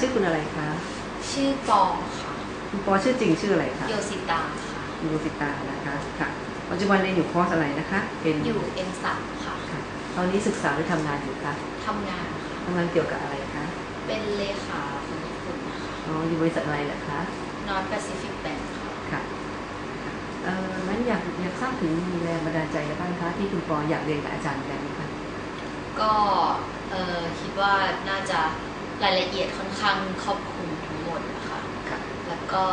ชื่อคุณอะไรคะ ชื่อปอค่ะ คุณปอชื่อจริงชื่ออะไรคะโยสิตาค่ะยูสิตานะคะค่ะปัจจุบันเรียนอยู่คอร์สอะไรนะคะ เป็นอยู่ N3 ค่ะค่ะ ตอนนี้ศึกษาหรือทำงานอยู่คะทำงานค่ะทำงานเกี่ยวกับอะไรคะ เป็นเลขาคนญี่ปุ่นนะคะอ๋ออยู่บริษัทอะไรเหรอคะ North Pacific Bank ค่ะค่ะค่ะเอ่อนั้นอยากอยากทราบถึงมีแรงบันดาลใจอะไรบ้างคะที่คุณปออยากเรียนกับอาจารย์แบบนี้คะก็เออคิดว่าน่าจะ รายละเอียดค่อนข้างครอบคลุมทั้งหมดนะคะค่ะแล้วก็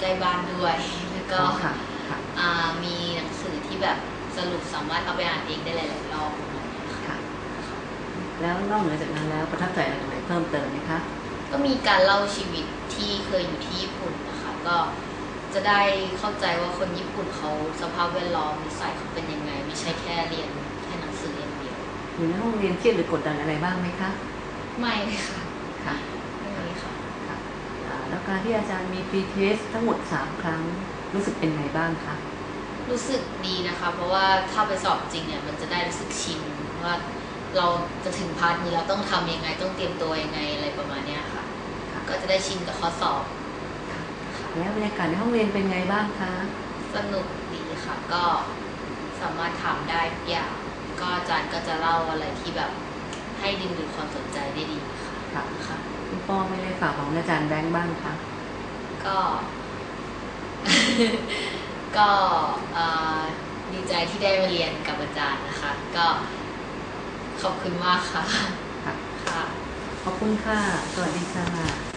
ใกล้บ้านด้วย แล้วก็อ๋อค่ะค่ะอ่ามีหนังสือที่แบบสรุปสามารถเอาไปอ่านเองได้หลายๆรอบประมาณนี้ค่ะค่ะ แล้วนอกเหนือจากนั้นแล้วประทับใจอะไรตรงไหนเพิ่มเติมไหมคะก็มีการเล่าชีวิตที่เคยอยู่ที่ญี่ปุ่นนะคะ ก็จะได้เข้าใจว่าคนญี่ปุ่นเขาสภาพแวดล้อมนิสัยเขาเป็นยังไง ไม่ใช่แค่เรียนแค่หนังสืออย่างเดียว อยู่ในห้องเรียนเครียดหรือกดดันอะไรบ้างไหมคะ ไม่เลยค่ะค่ะไม่มีค่ะค่ะ อ่าแล้วการที่อาจารย์มีพรีเทสทั้งหมด 3 ครั้งรู้สึกเป็นไงบ้างคะรู้สึกดีนะคะ เพราะว่าถ้าไปสอบจริงเนี่ยมันจะได้รู้สึกชินว่าเราจะถึงพาร์ทนี้เราต้องทำยังไงต้องเตรียมตัวยังไงอะไรประมาณเนี้ยค่ะ ค่ะก็จะได้ชินกับข้อสอบแล้วบรรยากาศในห้องเรียนเป็นไงบ้างคะสนุกดีค่ะ ก็สามารถถามได้ทุกอย่างก็อาจารย์ก็จะเล่าอะไรที่แบบ ให้ดึงดูดความสนใจได้ดีค่ะค่ะค่ะคุณปอไม่ได้ฝากของอาจารย์แบงค์บ้างคะก็ ก็เอ่อดีใจที่ได้มาเรียนกับอาจารย์นะคะ ก็ขอบคุณมากค่ะ ค่ะค่ะขอบคุณค่ะ สวัสดีค่ะ